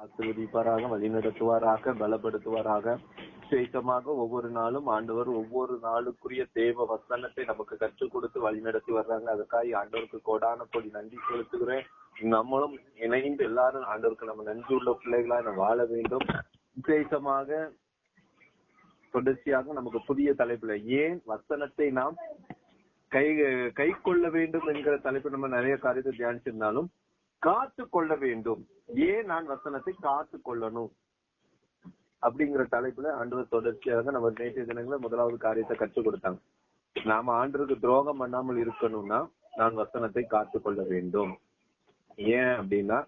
ஆசிர்வதிப்பாராக வழிநடத்துவாராக பலப்படுத்துவாராக விசேஷமாக ஒவ்வொரு நாளும் ஆண்டவர் ஒவ்வொரு நாளுக்குரிய தேவ வசனத்தை நமக்கு கற்றுக் கொடுத்து வழிநடத்தி வர்றாங்க. அதுக்காக ஆண்டவருக்கு கோடான கோடி நன்றி செலுத்துகிறேன். நம்மளும் இணைந்து எல்லாரும் ஆண்டவருக்கு நம்ம நன்றி உள்ள பிள்ளைகளா நம்ம வாழ வேண்டும். விசேஷமாக தொடர்ச்சியாக நமக்கு புதிய தலைப்புல ஏன் வசனத்தை நாம் கை கை கொள்ள வேண்டும் என்கிற தலைப்பு நம்ம நிறைய காரியத்தை தியானிச்சிருந்தாலும் காத்து கொள்ள வேண்டும் ஏன் நான் வசனத்தை காத்து கொள்ளணும் அப்படிங்கிற தலைப்புல ஆண்டவர் தொடர்ச்சியாக நம்ம நேற்றைய தினங்கள முதலாவது காரியத்தை கற்றுக் கொடுத்தாங்க. நாம ஆண்டருக்கு துரோகம் பண்ணாமல் இருக்கணும்னா நான் வசனத்தை காத்து கொள்ள வேண்டும் ஏன் அப்படின்னா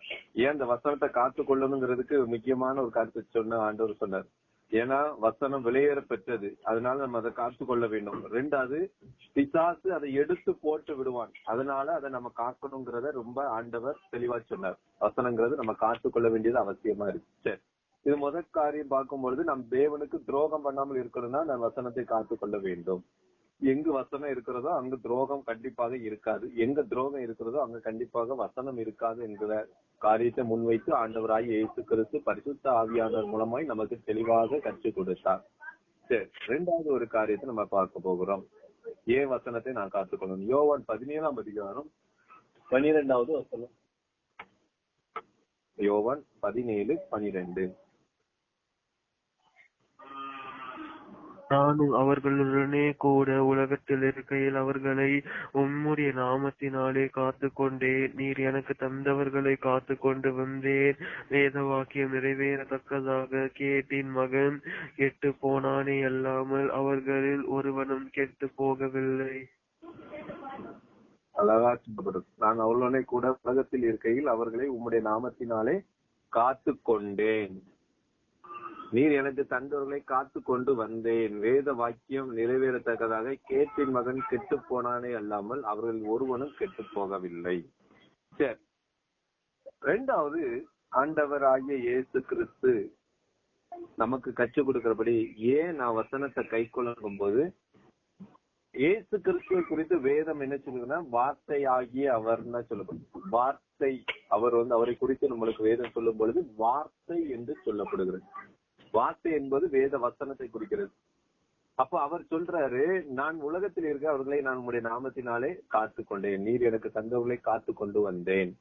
ஏன் அந்த வசனத்தை காத்து கொள்ளணுங்கிறதுக்கு முக்கியமான ஒரு கருத்து சொன்ன ஆண்டவர் சொன்னார். ஏன்னா வசனம் வெளியேற பெற்றது அதனால நம்ம அதை காத்து கொள்ள வேண்டும். ரெண்டாவது பிசாசு அதை எடுத்து போட்டு விடுவான். அதனால அதை நம்ம காக்கணுங்கிறத ரொம்ப ஆண்டவர் தெளிவா சொன்னார். வசனங்கிறது நம்ம காத்து கொள்ள வேண்டியது அவசியமா இருக்கு. சரி. இது முதல் காரியம் பார்க்கும்பொழுது நம் தேவனுக்கு துரோகம் பண்ணாமல் இருக்கணும்னா நான் வசனத்தை காத்து கொள்ள வேண்டும். எங்கு வசனம் இருக்கிறதோ அங்கு துரோகம் கண்டிப்பாக இருக்காது. எங்க துரோகம் இருக்கிறதோ அங்க கண்டிப்பாக வசனம் இருக்காது என்கிற காரியத்தை முன்வைத்து ஆண்டவராய் இயேசு கிறிஸ்து பரிசுத்த ஆவியானவர் மூலமாய் நமக்கு தெளிவாக கற்றுக் கொடுத்தார். சரி ரெண்டாவது ஒரு காரியத்தை நம்ம பார்க்க போகிறோம். ஏ வசனத்தை நான் காத்துக்கொள்ளணும் யோவான் பதினேழாம் அதிகாரம் பனிரெண்டாவது வசனம். யோவான் பதினேழு பனிரெண்டு. நானும் அவர்களுடனே கூட உலகத்தில் இருக்கையில் அவர்களை உம்முடைய நாமத்தினாலே காத்து கொண்டேன் நீர் எனக்கு தந்தவர்களை காத்து கொண்டு வந்தேன். வேத வாக்கியம் நிறைவேறத்தக்கதாக கேட்டின் மகன் கெட்டு போனானே அல்லாமல் அவர்களில் ஒருவனும் கெட்டு போகவில்லை. அழகா சொல்லப்படும் நான் அவர்களுடனே கூட உலகத்தில் இருக்கையில் அவர்களை உம்முடைய நாமத்தினாலே காத்து கொண்டேன் நீர் எனக்கு தந்தவர்களை காத்து கொண்டு வந்தேன். வேத வாக்கியம் நிறைவேறத்தக்கதாக கேட்டின் மகன் கெட்டு போனானே அல்லாமல் அவர்கள் ஒருவனும் கெட்டு போகவில்லை. சரி. ரெண்டாவது ஆண்டவராகிய இயேசு கிறிஸ்து நமக்கு கற்றுக் கொடுக்கிறபடி ஏன் நான் வசனத்தை கை கொள்ளும் போது இயேசு கிறிஸ்துவை குறித்து வேதம் என்ன சொல்லுதுன்னா வார்த்தை ஆகிய அவர்னா சொல்லப்படும். வார்த்தை அவர் வந்து அவரை குறித்து நம்மளுக்கு வேதம் சொல்லும் பொழுது வார்த்தை என்று சொல்லப்படுகிறது. வார்த்தை என்பது வேத வசனத்தை குறிக்கிறது. அப்ப அவர் சொல்றாரு நான் உலகத்தில் இருக்க அவர்களை நான் உங்களுடைய நாமத்தினாலே காத்து கொண்டேன் நீர் எனக்கு தந்தவர்களை காத்து கொண்டு வந்தேன்.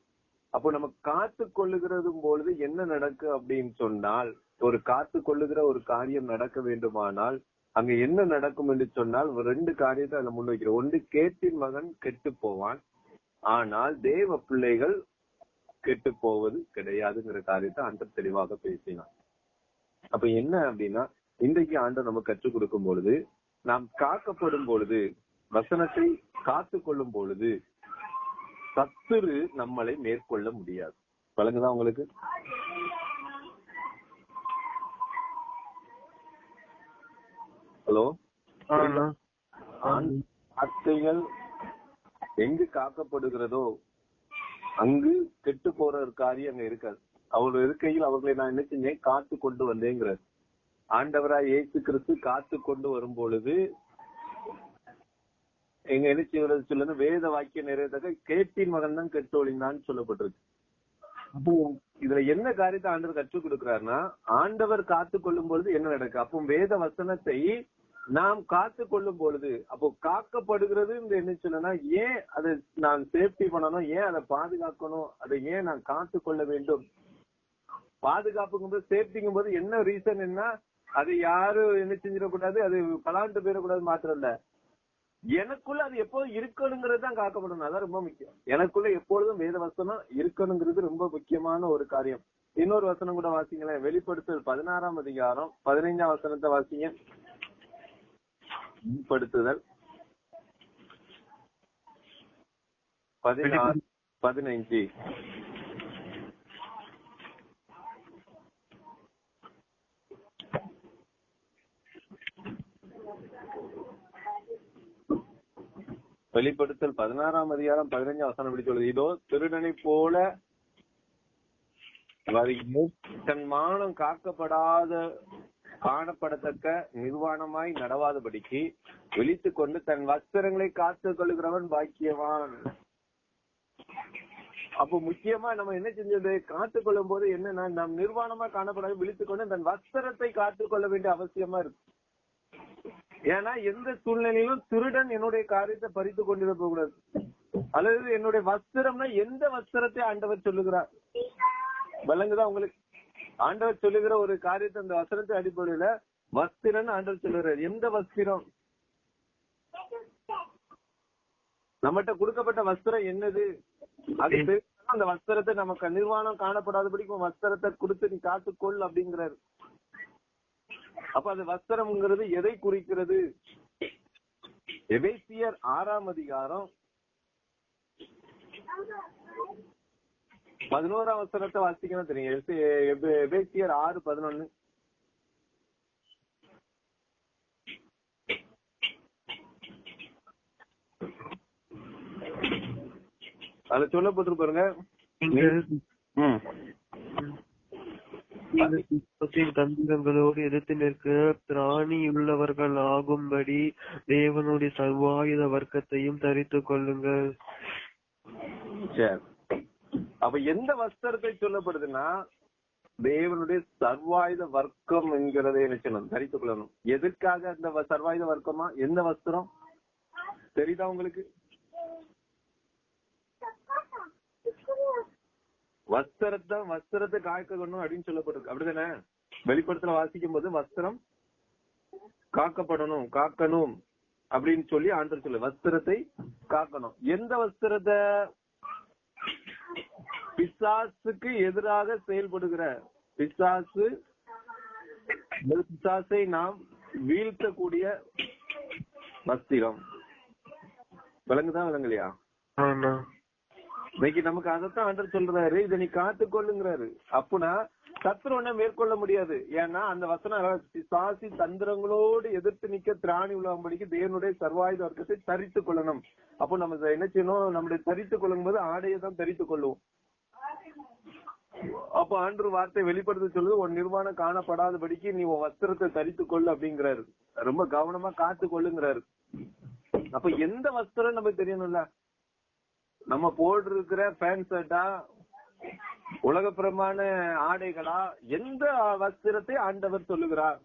அப்போ நம்ம காத்து கொள்ளுகிறதும் பொழுது என்ன நடக்கு அப்படின்னு சொன்னால் ஒரு காத்து கொள்ளுகிற ஒரு காரியம் நடக்க வேண்டுமானால் அங்க என்ன நடக்கும் என்று சொன்னால் ரெண்டு காரியத்தை அதுல முன்வைக்கிறோம் ஒன்று கேட்டின் மகன் கெட்டு போவான். ஆனால் தேவ பிள்ளைகள் கெட்டு போவது கிடையாதுங்கிற காரியத்தை அந்த தெளிவாக பேசினான் அப்ப என்ன அப்படின்னா இன்றைக்கு ஆண்டர் நமக்கு கற்றுக் கொடுக்கும் பொழுது நாம் காக்கப்படும் பொழுது வசனத்தை காத்து கொள்ளும் பொழுது சத்துரு நம்மளை மேற்கொள்ள முடியாது. வழங்குதா உங்களுக்கு? ஹலோ? வார்த்தைகள் எங்கு காக்கப்படுகிறதோ அங்கு கெட்டு போற ஒரு காரியம் அங்க இருக்காது. அவர் இருக்கையில் அவர்களை நான் என்ன செஞ்சேன்? காத்து கொண்டு வந்தேங்கிறார். ஆண்டவராய் இயேசு கிறிஸ்து காத்து கொண்டு வரும் பொழுது எங்க என்ன செய்வது வேத வாக்கிய நிறைவேற்ற கேட்டின் மகன் தான் கெட்டு ஒளிந்தான்னு சொல்லப்பட்டிருக்கு. அப்போ இதுல என்ன காரியத்தை ஆண்டவர் கற்றுக் கொடுக்கிறாருன்னா ஆண்டவர் காத்து கொள்ளும் பொழுது என்ன நடக்கு? அப்போ வேத வசனத்தை நாம் காத்து கொள்ளும் பொழுது அப்போ காக்கப்படுகிறது இந்த என்ன சொல்லனா ஏன் அதை நான் சேஃப்டி பண்ணணும்? ஏன் அதை பாதுகாக்கணும்? அதை ஏன் நான் காத்து கொள்ள வேண்டும்? பாதுகாப்புங்கும் போது சேஃப்டிங்கும் போது என்ன ரீசன் என்ன அது யாரும் என்ன செஞ்சிடக்கூடாது அது பலாண்டு போயிடக்கூடாது மாத்திரம் இல்ல எனக்குள்ள அது எப்போதும் இருக்கணுங்கிறது தான் காக்கப்படணும். அதான் ரொம்ப முக்கியம். எனக்குள்ள எப்பொழுதும் வேத வசனம் இருக்கணுங்கிறது ரொம்ப முக்கியமான ஒரு காரியம். இன்னொரு வசனம் கூட வாசிங்களேன். வெளிப்படுத்தல் பதினாறாம் அதிகாரம் பதினைஞ்சாம் வசனத்தை வாசிங்க. வெளிப்படுத்துதல். பதினாறு பதினைஞ்சு வெளிப்படுத்தல் பதினாறாம் அதிகாரம் பதினைஞ்சாம் வசனம் இப்படி சொல்லுது? இதோ திருடனை போல தன் மானம் காக்கப்படாத காணப்படத்தக்க நிர்வாணமாய் நடவாதபடிக்கு விழித்துக் கொண்டு தன் வஸ்திரங்களை காத்து கொள்கிறவன் பாக்கியவான். அப்போ முக்கியமா நம்ம என்ன செஞ்சது? காத்துக்கொள்ளும் போது என்னன்னா நம் நிர்வாணமா காணப்படாத விழித்துக்கொண்டு தன் வஸ்திரத்தை காத்துக்கொள்ள வேண்டிய அவசியமா இருக்கு. ஏன்னா எந்த சூழ்நிலையிலும் திருடன் என்னுடைய காரியத்தை பறித்து கொண்டிட போகக்கூடாது அல்லது என்னுடைய வஸ்திரம்னா எந்த வஸ்திரத்தை ஆண்டவர் சொல்லுகிறார்? விளங்குதா உங்களுக்கு? ஆண்டவர் சொல்லுகிற ஒரு காரியத்தை அந்த வஸ்திரத்தை அடிப்படையில வஸ்திரம்னு ஆண்டவர் சொல்லுகிறார். எந்த வஸ்திரம்? நம்மகிட்ட கொடுக்கப்பட்ட வஸ்திரம் என்னது? அது அந்த வஸ்திரத்தை நமக்கு நிர்வாணம் காணப்படாதபடிக்கு உன் வஸ்திரத்தை கொடுத்து நீ காத்துக்கொள் அப்படிங்கிறாரு. அப்ப அது வஸ்திரம்ங்கிறது எதை குறிக்கிறது? எபேசியர் ஆறாம் அதிகாரம் பதினோராம் வசனத்தை வாசிக்கணும் தெரியும்? எபே- எபே- எபேசியர் ஆறு பதினொன்னு. அதுல சொல்லப்பட்டிருக்கு பாருங்க தந்திரங்களோடு எதிர்த்து நிற்க திராணியுள்ளவர்கள் ஆகும்படி தேவனுடைய சர்வாயுத வர்க்கத்தையும் தரித்துக் கொள்ளுங்கள். அப்ப எந்த வஸ்திரத்தை சொல்லப்படுதுன்னா தேவனுடைய சர்வாயுத வர்க்கம் என்கிறதை என்ன செய்யணும்? தரித்துக் கொள்ளணும். எதற்காக அந்த வ- சர்வாயுத வர்க்கமா? எந்த வஸ்திரம்? தெரியுதா உங்களுக்கு? வஸ்திரத்தை வஸ்திரத்தை காக்கணும் அப்படின்னு சொல்லப்பட்டிருக்கு. அப்படிதானே வெளிப்படத்துல வாசிக்கும் போது வஸ்திரம் காக்கப்படணும் காக்கணும் அப்படின்னு சொல்லி ஆண்டர் சொல்லு. வஸ்திரத்தை காக்கணும். எந்த வஸ்திரத்தை? பிசாசுக்கு எதிராக செயல்படுகிற பிசாசு பிசாசை நாம் வீழ்த்தக்கூடிய வஸ்திரம். விலங்குதான் விளங்கலையா இன்னைக்கு நமக்கு அதைத்தான் ஆண்டர் சொல்றாரு. இதை நீ காத்துக்கொள்ளுங்கிறாரு. அப்பனா சத்துருவனை மேற்கொள்ள முடியாது. ஏன்னா அந்த வசனம் சாசி தந்திரங்களோடு எதிர்த்து நிக்க திராணி உள்ளபடிக்கு தேவனுடைய சர்வாயுத வர்க்கத்தை தரித்துக் கொள்ளணும். அப்போ நம்ம என்ன செய்யணும்? நம்முடைய தரித்துக் கொள்ளும் போது ஆடையை தான் தரித்துக் கொள்ளுவோம். அப்ப ஆண்டு வார்த்தை வெளிப்படுத்த சொல்லுது உன் நிர்வாணம் காணப்படாதபடிக்கு நீ உன் வஸ்திரத்தை தரித்து கொள்ளு அப்படிங்கிறாரு. ரொம்ப கவனமா காத்து கொள்ளுங்கிறாரு அப்ப எந்த வஸ்திரம் நமக்கு தெரியணும்ல? நம்ம போட்டிருக்கிற பேண்ட் ஷர்ட்டா உலகப்புறமான ஆடைகளா எந்த வஸ்திரத்தை ஆண்டவர் சொல்லுகிறார்?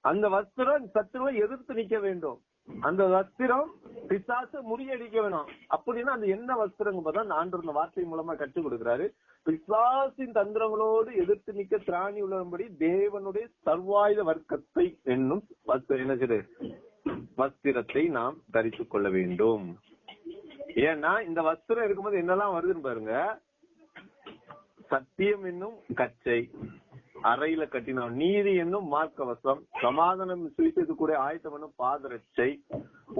அந்த வஸ்திரம் சத்துருவை எதிர்த்து நிக்க வேண்டும். அந்த வஸ்திரம் பிசாச முறியடிக்க வேணும். அப்படின்னா அந்த என்ன வஸ்திரங்க தான் ஆண்டவர் வார்த்தை மூலமா கற்றுக் கொடுக்கிறாரு. பிசாசின் தந்திரங்களோடு எதிர்த்து நிக்க திராணி உள்ளபடி தேவனுடைய சர்வாயுத வர்க்கத்தை என்னும் என்ன செய்யுது? வஸ்திரத்தை நாம் தரித்துக் கொள்ள வேண்டும். ஏன்னா இந்த வஸ்திரம் இருக்கும்போது என்னெல்லாம் வருதுன்னு பாருங்க. சத்தியம் என்னும் கச்சை அறையில கட்டினோம் நீதி என்னும் மார்க்கவசம் சமாதானம் சுவிசேது கூட ஆயத்தம் என்னும் பாதரட்சை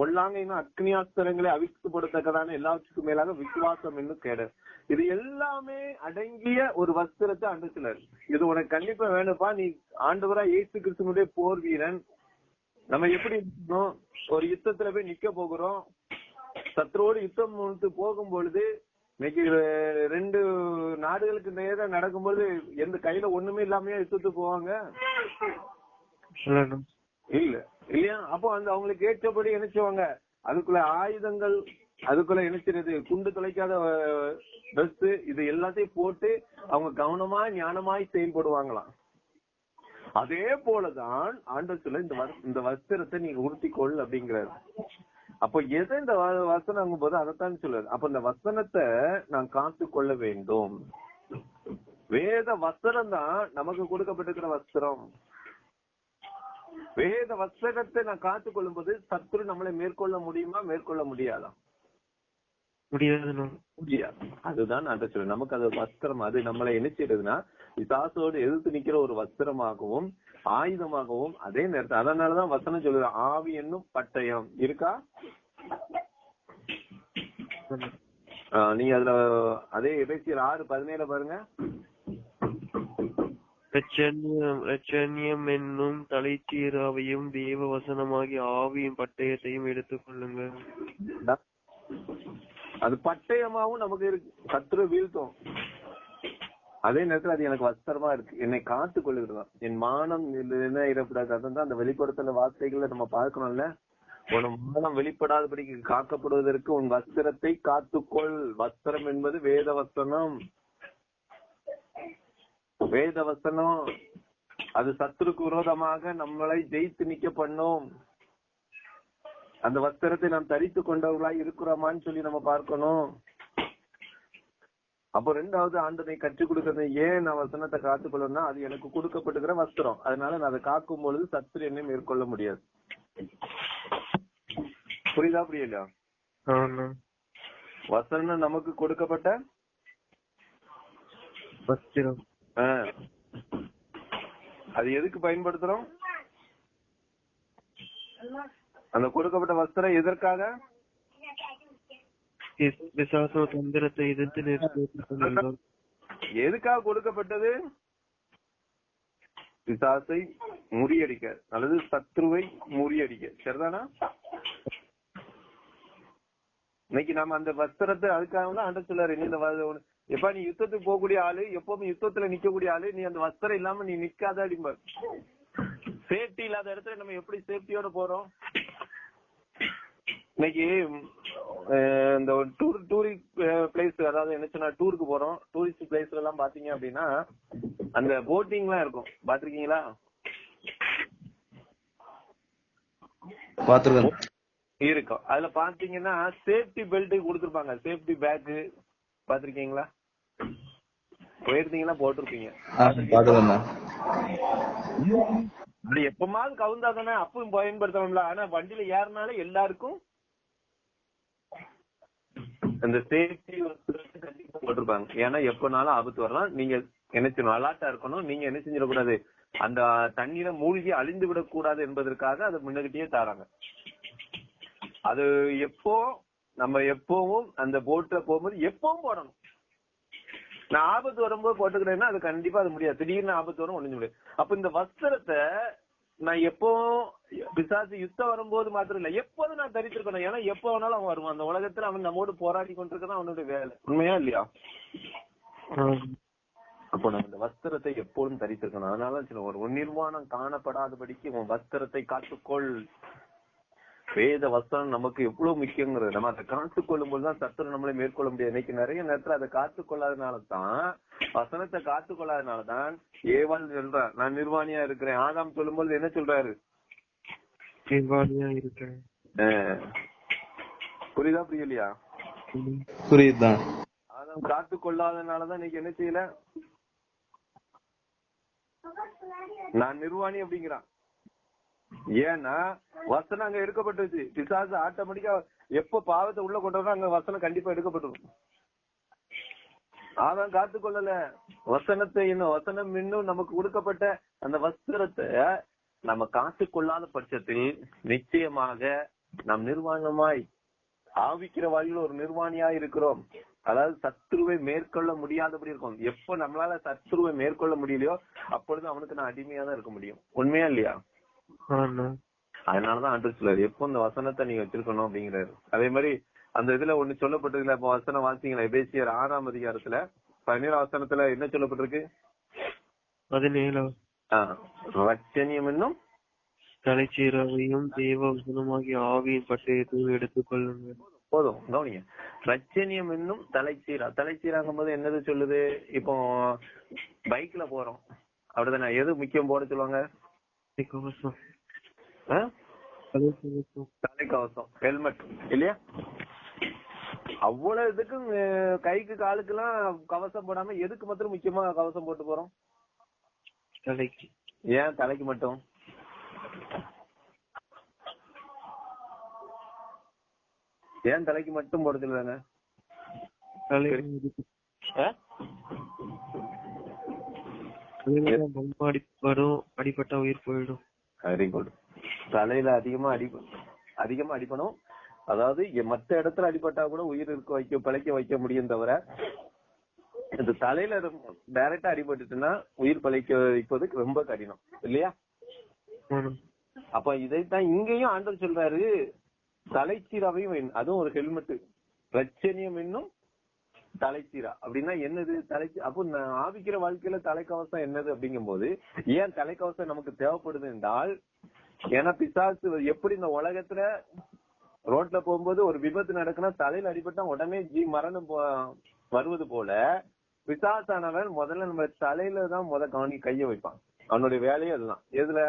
ஒல்லாங்க இன்னும் அக்னியாஸ்திரங்களை அவிழ்த்துப்படத்தக்கதான எல்லாவற்றுக்கும் மேலாக விசுவாசம் என்னும் கேடு. இது எல்லாமே அடங்கிய ஒரு வஸ்திரத்தை அனுப்பினர் இது உனக்கு கண்டிப்பா வேணுப்பா நீ ஆண்டவரா இயேசு கிறிஸ்துவனுடைய போர் வீரன் நம்ம எப்படி இருக்கணும்? ஒரு யுத்தத்துல போய் நிக்க போகிறோம். சத்ருவோடு யுத்தம் போகும் பொழுது இன்னைக்கு ரெண்டு நாடுகளுக்கு நேரம் நடக்கும்போது எந்த கையில ஒண்ணுமே இல்லாமயே யுத்தத்துக்கு போவாங்க? இல்ல இல்லையா? அப்போ அந்த அவங்களுக்கு ஏற்றபடி என்ன செய்வாங்க? அதுக்குள்ள ஆயுதங்கள் அதுக்குள்ள செய்யறது குண்டு துளைக்காத ட்ரெஸ் இது எல்லாத்தையும் போட்டு அவங்க கவனமா ஞானமாய் செயல்படுவாங்களாம். அதே போலதான் ஆண்டவர் சொல்ல இந்த இந்த வஸ்திரத்தை நீங்க உறுத்திக்கொள் அப்படிங்கிறாரு. அப்போ எதை இந்த வ- வசனம் போது அதைத்தான் சொல்லுது. அப்ப இந்த வசனத்தை நான் காத்து கொள்ள வேண்டும். வேத வஸ்திரம் தான் நமக்கு கொடுக்கப்பட்டிருக்கிற வஸ்திரம் வேத வஸ்திரத்தை நான் காத்துக் கொள்ளும் போது சத்துரு நம்மளை மேற்கொள்ள முடியுமா? மேற்கொள்ள முடியாதா? அதுதான் நான் சொல்றேன். நமக்கு அது வஸ்திரம் அது நம்மளை என்ன செய்யறதுன்னா பிசாசோடு எதிர்த்து நிக்கிற ஒரு வஸ்திரமாகவும் ஆயுதமாகவும் அதே நேரத்தில் அதனாலதான் வசனம் சொல்லுது ஆவி என்னும் பட்டயம். இருக்கா? நீங்க அதுல அதே எபேசியர் ஆறு பதினேழு பாருங்க. ரச்சன்யம் என்னும் தலைச்சீராவையும் தேவ வசனமாகிய ஆவியும் பட்டயத்தையும் எடுத்துக் கொள்ளுங்கள் அது பட்டயமாவும் நமக்கு இருக்கு சத்துரு வீழ்த்தும். அதே நேரத்துல அது எனக்கு வஸ்திரமா இருக்கு. என்னை காத்து கொள்ளுகிறதா என் மானம் என்ன இடப்படாது அதான் அந்த வெளிப்புறத்துல வார்த்தைகள்ல நம்ம பார்க்கணும்ல. உன் மானம் வெளிப்படாதபடிக்கு காக்கப்படுவதற்கு உன் வஸ்திரத்தை காத்துக்கொள் வஸ்திரம் என்பது வேத வசனம். வேத வசனம். அது சத்துருக்கு விரோதமாக நம்மளை ஜெயித்து நிக்க பண்ணும். அந்த வஸ்திரத்தை நாம் தரித்து கொண்டவர்களாய் இருக்கிறோமான்னு சொல்லி நம்ம பார்க்கணும். அப்போ ரெண்டாவது ஆண்டனை கற்றுக் கொடுக்கறது ஏன் நான் வசனத்தை காத்துக்கொள்ளணும்னா அது எனக்கு கொடுக்கப்பட்டுக்கிற வஸ்திரம். அதனால நான் அதை காக்கும் பொழுது சத்துரு என்னை மேற்கொள்ள முடியாது. புரியுதா புரியலையா? வசனம் நமக்கு கொடுக்கப்பட்ட வஸ்திரம். அது எதுக்கு பயன்படுத்துறோம்? அந்த கொடுக்கப்பட்ட வஸ்திரம் எதற்காக? பிசாசோ தந்திரத்தை எதிர்த்து எதுக்காக கொடுக்கப்பட்டது? பிசாசை முறியடிக்க அல்லது சத்ருவை முறியடிக்க. சரிதானா? இன்னைக்கு நாம அந்த வஸ்திரத்தை அதுக்காக தான் ஆண்ட சொல்லாரு இந்த எப்ப நீ யுத்தத்துக்கு போகக்கூடிய ஆளு எப்பவுமே யுத்தத்துல நிக்கக்கூடிய ஆளு நீ அந்த வஸ்திரம் இல்லாம நீ நிக்காத அடிப்பார் சேஃப்டி இல்லாத இடத்துல நம்ம எப்படி சேஃப்டியோட போறோம்? இன்னைக்கு இந்த டூர் டூரிஸ்ட் பிளேஸ் அதாவது என்ன சொன்னா டூருக்கு போறோம் டூரிஸ்ட் பிளேஸ்ல எல்லாம் பாத்தீங்க அப்படின்னா அந்த போட்டிங் எல்லாம் இருக்கும். பாத்திருக்கீங்களா? பாத்துருக்கேன். இருக்கும். அதுல பாத்தீங்கன்னா சேஃப்டி பெல்ட் கொடுத்துருப்பாங்க. சேஃப்டி பேக் பாத்திருக்கீங்களா? போயிருந்தீங்கன்னா போட்டிருப்பீங்க. அப்படி எப்பமாவது கவுந்தா தானே அப்பவும் பயன்படுத்தணும்ல. ஆனா வண்டியில ஏறினாலே எல்லாருக்கும் அந்த சேஃப்டி கண்டிப்பா போட்டிருப்பாங்க. ஏன்னா எப்பனாலும் ஆபத்து வரலாம். நீங்க என்ன செய்யணும்? அலாட்டா இருக்கணும். நீங்க என்ன செஞ்சிடக்கூடாது? அந்த தண்ணீரை மூழ்கி அழிந்து விடக்கூடாது என்பதற்காக அதை முன்னகிட்டே தாராங்க. அது எப்போ நம்ம எப்பவும் அந்த போட்ல போகும்போது எப்பவும் போடணும். நான் ஆபத்து வரும்போது போட்டுக்கிறேன்னா அது கண்டிப்பா அது முடியாது. திடீர்னு ஆபத்து வரும் ஒண்ணு முடியாது அப்ப இந்த வஸ்திரத்தை நான் எப்போ பிசாசு யுத்தம் வரும்போது மாத்திரம் இல்ல. எப்போதும் நான் தரித்திருக்கணும். ஏன்னா எப்போ வேணாலும் அவன் வருவான். அந்த உலகத்துல அவன் நம்மோடு போராடி கொண்டிருக்கதான் அவனுடைய வேலை. உண்மையா இல்லையா? அப்போ நம்ம இந்த வஸ்திரத்தை எப்போதும் தரித்திருக்கணும். அதனால சில ஒரு நிர்வாணம் காணப்படாதபடிக்கு உன் வஸ்திரத்தை காத்துக்கொள். வேத வஸ்திரம் நமக்கு எவ்வளவு முக்கியங்கிறது. நம்ம அதை காத்துக்கொள்ளும் போதுதான் சத்துரு நம்மளை மேற்கொள்ள முடியாது இன்னைக்கு நிறைய நேரத்துல அதை காத்துக்கொள்ளாதனால தான் வசனத்தை காத்துக்கொள்ளாதனால தான் ஏவாள் சொல்றார் நான் நிர்வாணியா இருக்கிறேன். ஆதாம் சொல்லும்போது என்ன சொல்றாரு? நிர்வாணியா இருக்கிறேன். புரியுதா புரியலையா? புரியுதுதான். ஆதாம் காத்துக்கொள்ளாதனாலதான் இன்னைக்கு என்ன செய்யல? நான் நிர்வாணி அப்படிங்கிறான். ஏன்னா வசனம் அங்க எடுக்கப்பட்டுச்சு. பிசாசு ஆட்டோமேட்டிக்கா எப்ப பாவத்தை உள்ள கொண்டு அங்க வசனம் கண்டிப்பா எடுக்கப்பட்டுரும் அவன் காத்து கொள்ளல. வசனத்தை இன்னும் வசனம் இன்னும் நமக்கு கொடுக்கப்பட்ட அந்த வஸ்திரத்தை நம்ம காத்து கொள்ளாத பட்சத்தில் நிச்சயமாக நாம் நிர்வாணமாய் ஆவிக்கிற வழியில் ஒரு நிர்வாணியா இருக்கிறோம். அதாவது சத்ருவை மேற்கொள்ள முடியாதபடி இருக்கும். எப்ப நம்மளால சத்ருவை மேற்கொள்ள முடியலையோ அப்பொழுது அவனுக்கு நான் அடிமையா தான் இருக்க முடியும். உண்மையா இல்லையா? அதனாலதான் ஆண்டு சொல்லாரு எப்போ இந்த வசனத்தை நீங்க வச்சிருக்கணும் அப்படிங்கிறாரு. அதே மாதிரி அந்த இதுல ஒண்ணு சொல்லப்பட்டிருக்கல இப்ப வசனம் வாசிங்களா எபேசியர் ஆறாம் அதிகாரத்துல பதினேழாம் வசனத்துல என்ன சொல்லப்பட்டிருக்கு? பதினேழு ரட்சணியம் என்னும் தலைச்சீராவையும் தேவ வசனமாகிய ஆவியின் பட்டயத்தையும் எடுத்துக் கொள்ளுங்கள் போதும் கவனிங்க. ரட்சணியம் என்னும் தலைச்சீரா. தலைச்சீராங்கும் போது என்னது சொல்லுது? இப்போ பைக்ல போறோம். அப்படிதானே? எது முக்கியம் போட சொல்லுவாங்க? கவசம் ஆ? தலைக்கவசம் ஹெல்மெட். இல்லையா? அவ்வளவு இதுக்கும் கைக்கு காலுக்கெல்லாம் கவசம் போடாம எதுக்கு மாத்திரம் முக்கியமா கவசம் போட்டு போறோம்? தலைக்கு. ஏன் தலைக்கு மட்டும்? ஏன் தலைக்கு மட்டும் போட சொல்லுவாங்க ரொம்ப அடிப்படும் அடிபட்டா உயிர் போயிடும். வெரி குட் தலையில அதிகமா அடி அதிகமா அடிப்பணும் அதாவது மத்த இடத்துல அடிபட்டா கூட உயிர் இருக்க வைக்க பிழைக்க வைக்க முடியும் தவிர இந்த தலையில டைரக்டா அடிபட்டுட்டுன்னா உயிர் பிழைக்க வைப்பதுக்கு ரொம்ப கடினம். இல்லையா. அப்ப இதைத்தான் இங்கேயும் ஆண்டவர் சொல்றாரு. தலைச்சீராவையும் வேணும். அதுவும் ஒரு ஹெல்மெட் பிரச்சனையும் இன்னும் தலைச்சீரா அப்படின்னா என்னது? தலைச்சி அப்போ நான் ஆவிக்கிற வாழ்க்கையில தலைக்கவசம் என்னது அப்படிங்கும்போது ஏன் தலைக்கவசம் நமக்கு தேவைப்படுது என்றால் ஏன்னா பிசாசு எப்படி இந்த உலகத்துல ரோட்ல போகும்போது ஒரு விபத்து நடக்குன்னா தலையில அடிபட்டா உடனே ஜி மரணம் போ- வருவது போல பிசாசானவன் முதல்ல நம்ம தலையில தான் முத கவனி கைய வைப்பான். அவனுடைய வேலையே அதுதான். எதுல?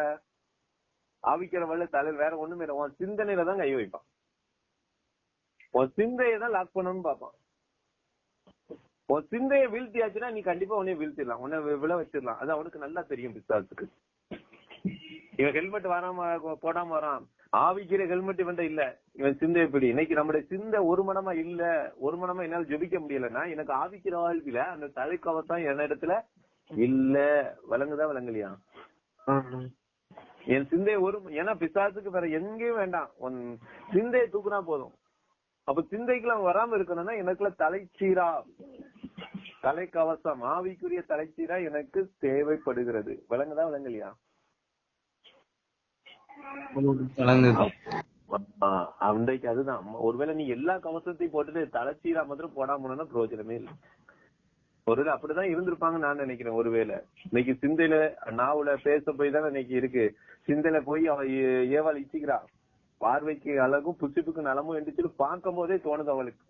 ஆவிக்கிற வல்ல தலை வேற ஒண்ணுமே இல்லை. உன் சிந்தனையில தான் கை வைப்பான். உன் சிந்தையை தான் லாக் பண்ணணும்னு பார்ப்பான். உன் சிந்தையை வீழ்த்தியாச்சுன்னா நீ கண்டிப்பா உன்னைய வீழ்த்திடலாம். உன்னை விழ வச்சிடலாம். அது அவனுக்கு நல்லா தெரியும் பிசாசுக்கு. இவன் ஹெல்மெட் வராம போடாம வரான். ஆவிக்கிற ஹெல்மெட் இவன் இல்ல. இவன் சிந்தை எப்படி இன்னைக்கு நம்முடைய சிந்தை ஒரு மனமா இல்ல ஒரு மனமா என்னால ஜெபிக்க முடியலன்னா எனக்கு ஆவிக்கிற வாழ்க்கையில அந்த தலைக்கவசம் என் இடத்துல இல்ல. விளங்குதா விளங்கலையா என் சிந்தை ஒரு ஏன்னா பிசாசுக்கு வேற எங்கேயும் வேண்டாம். உன் சிந்தையை தூக்குனா போதும். அப்ப சிந்தைக்குள்ள வராம இருக்கணும்னா எனக்குள்ள தலைச்சீரா தலைக்கவசம் ஆவிக்குரிய தலைச்சீரா எனக்கு தேவைப்படுகிறது. விளங்குதா விளங்கலையா? அன்றைக்கு அதுதான். ஒருவேளை நீ எல்லா கவசத்தையும் போட்டுட்டு தலைச்சீரா மாத்திரம் போடாம பிரயோஜனமே இல்லை. ஒருவேளை அப்படிதான் இருந்திருப்பாங்கன்னு நான் நினைக்கிறேன் ஒருவேளை. இன்னைக்கு சிந்தையில நாவுல பேச போய் தான் இன்னைக்கு இருக்கு. சிந்தையில போய் அவ ஏவாள் இச்சிக்கிறா. பார்வைக்கு அழகும் புசிப்புக்கு நலமும் எந்திரிச்சு பார்க்கும் போதே தோணுது அவளுக்கு.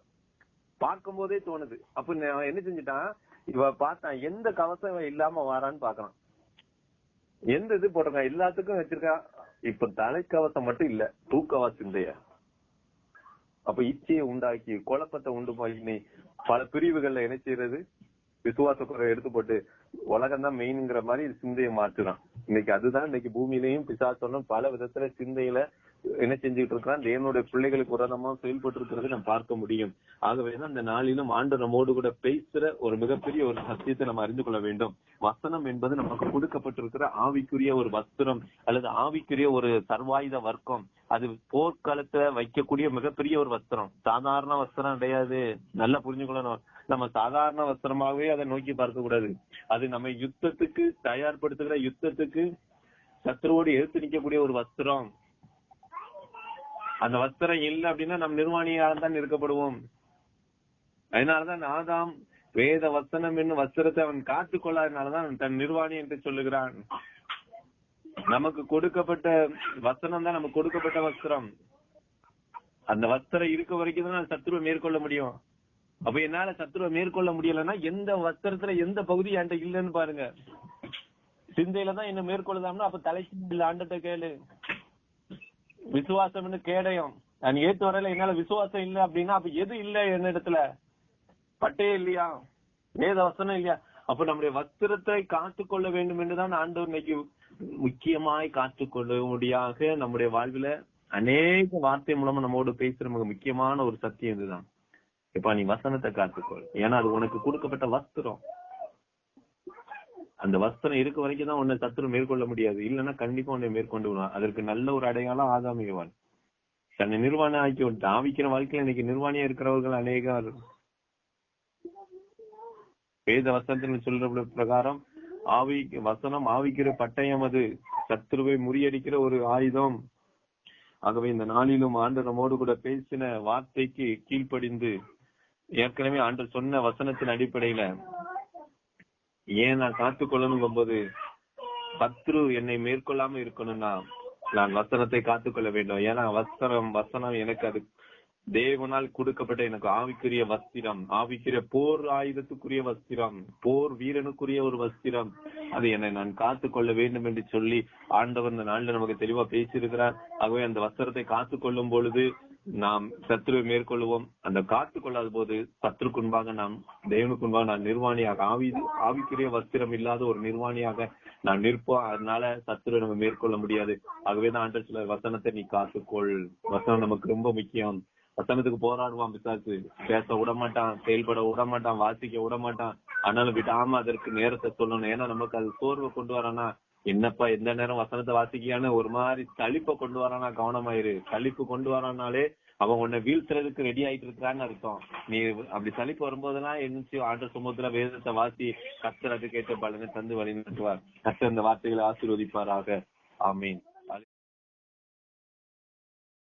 பார்க்கும் போதே தோணுது. அப்ப என்ன செஞ்சுட்டான்? இவ பார்த்தான் எந்த கவசம் இவன் இல்லாம வாரான்னு பாக்குறான் எந்த இது போட்டிருக்கான்? எல்லாத்துக்கும் வச்சிருக்கான். இப்ப தலைக்கவசம் மட்டும் இல்ல தூக்கவா சிந்தைய. அப்ப இச்சையை உண்டாக்கி குழப்பத்தை உண்டு பண்ணி பல பிரிவுகள்ல என்ன செய்யறது விசுவாச குறை எடுத்து போட்டு உலகம் தான் மெயின்ங்கிற மாதிரி சிந்தையை மாற்றுறான். இன்னைக்கு அதுதான் இன்னைக்கு பூமியிலையும் பிசாசனும் பல விதத்துல சிந்தையில என்ன செஞ்சுட்டு இருக்கிறான் தேவனுடைய பிள்ளைகளுக்கு உரதமா செயல்பட்டு இருக்கிறது நம்ம பார்க்க முடியும். ஆகவேதான் இந்த நாளிலும் ஆண்டு நம்மோடு கூட பேசுற ஒரு மிகப்பெரிய ஒரு சத்தியத்தை நம்ம அறிந்து கொள்ள வேண்டும். வசனம் என்பது நமக்கு கொடுக்கப்பட்டிருக்கிற ஆவிக்குரிய ஒரு வஸ்திரம் அல்லது ஆவிக்குரிய ஒரு சர்வாயுத வர்க்கம். அது போர்க்காலத்துல வைக்கக்கூடிய மிகப்பெரிய ஒரு வஸ்திரம். சாதாரண வஸ்திரம் கிடையாது. நல்லா புரிஞ்சுக்கொள்ளணும். நம்ம சாதாரண வஸ்திரமாகவே அதை நோக்கி பார்க்க கூடாது. அது நம்ம யுத்தத்துக்கு தயார்படுத்துகிற யுத்தத்துக்கு சத்துருவோடு எடுத்து நிக்கக்கூடிய ஒரு வஸ்திரம். அந்த வஸ்திரம் இல்ல அப்படின்னா நம் நிர்வாணியாக தான் இருக்கப்படுவோம் அதனாலதான் ஆதாம் வேத வசனம் என்னும் வஸ்திரத்தை அவன் காத்துக் கொள்ளாதனாலதான் தன் நிர்வாணி என்று சொல்லுகிறான். நமக்கு கொடுக்கப்பட்ட வசனம் தான் நமக்கு கொடுக்கப்பட்ட வஸ்திரம். அந்த வஸ்திரம் இருக்க வரைக்கும் தான் நான் சத்துருவை மேற்கொள்ள முடியும். அப்ப என்னால சத்துருவை மேற்கொள்ள முடியலன்னா எந்த வஸ்திரத்துல எந்த பகுதி என்கிட்ட இல்லைன்னு பாருங்க. சிந்தையில தான் என்ன மேற்கொள்ளுதாம்னா அப்ப தலைக்கு இல்ல ஆண்டட்ட கேளு. விசுவாசம்னு கேடயம். நான் ஏத்து வரையில என்னால விசுவாசம் இல்ல அப்படின்னா அப்ப எது இல்ல என்னிடத்துல? பட்டே இல்லையா? வேத வசனம் இல்லையா? அப்ப நம்முடைய வஸ்திரத்தை காத்துக்கொள்ள வேண்டும் என்றுதான் ஆண்டவர் இன்னைக்கு முக்கியமாய் காத்துக்கொள்ளும்படியாக நம்முடைய வாழ்வில அநேக வார்த்தை மூலமா நம்மோடு பேசுற மிக முக்கியமான ஒரு சத்தியம் இதுதான். இப்ப நீ வசனத்தை காத்துக்கொள் ஏன்னா அது உனக்கு கொடுக்கப்பட்ட வஸ்திரம். அந்த வஸ்திரம் இருக்க வரைக்கும் தான் உன்னை சத்துரு மேற்கொள்ள முடியாது. இல்லைன்னா கண்டிப்பா உன்னை மேற்கொண்டு விடுவான். அதற்கு நல்ல ஒரு அடையாளம் ஆதாமியவான் தன்னை நிர்வாணம் ஆக்கி விட்டு ஆவிக்கிற வாழ்க்கையில இன்னைக்கு நிர்வாணியா இருக்கிறவர்கள் அநேகம் வேத வசனத்தில் சொல்ற பிரகாரம் ஆவி வசனம் ஆவிக்கிற பட்டயம் அது. சத்துருவை முறியடிக்கிற ஒரு ஆயுதம். ஆகவே இந்த நாளிலும் ஆண்டு நம்மோடு கூட பேசின வார்த்தைக்கு கீழ்ப்படிந்து ஏற்கனவே ஆண்டு சொன்ன வசனத்தின் அடிப்படையில ஏன் நான் காத்துக்கொள்ளணும் போது பத்ரு என்னை மேற்கொள்ளாம இருக்கணும்னா நான் வசனத்தை காத்துக்கொள்ள வேண்டும். ஏன்னா வஸ்திரம் வசனம் எனக்கு அது தேவனால் கொடுக்கப்பட்ட எனக்கு ஆவிக்குரிய வஸ்திரம். ஆவிக்குரிய போர் ஆயுதத்துக்குரிய வஸ்திரம். போர் வீரனுக்குரிய ஒரு வஸ்திரம். அது என்னை நான் காத்து கொள்ள வேண்டும் என்று சொல்லி ஆண்டவர் இந்த நாளில் நமக்கு தெளிவா பேசியிருக்கிறார். ஆகவே அந்த வஸ்திரத்தை காத்துக்கொள்ளும் பொழுது நாம் சத்ரு மேற்கொள்வோம் அந்த காத்து கொள்ளாத போது சத்ருக்குன்பாக நாம் தேவனுக்குன்பாக நான் நிர்வாணியாக ஆவி ஆவிக்குரிய வஸ்திரம் இல்லாத ஒரு நிர்வாணியாக நான் நிற்போம் அதனால சத்ருவை நம்ம மேற்கொள்ள முடியாது. ஆகவேதான் ஆண்டர் சில வசனத்தை நீ காத்துக்கொள். வசனம் நமக்கு ரொம்ப முக்கியம். வசனத்துக்கு போராடுவான் பிசாசு. பேச விட மாட்டான் செயல்பட விட மாட்டான் வாசிக்க விட மாட்டான் ஆனாலும் விடாம அதற்கு நேரத்தை சொல்லணும். ஏன்னா நமக்கு அது சோர்வை கொண்டு வரானா என்னப்பா எந்த நேரம் வசனத்தை வாசிக்கியான்னு ஒரு மாதிரி தளிப்பை கொண்டு வரானா கவனமாயிரு. தளிப்பு கொண்டு வரானாலே அவன் உன்னை வீழ்த்துறதுக்கு ரெடி ஆயிட்டு இருக்கிறான்னு அர்த்தம். நீ அப்படி சளிப்பு வரும்போதெல்லாம் எழுந்துச்சு ஆண்ட சுமத்துல வேதத்தை வாசி கஷ்டத்துக்கு ஏற்ற பலனை தந்து வழி நடத்துவார் கஷ்ட இந்த வார்த்தைகளை ஆசீர்வதிப்பாராக. ஆமீன்.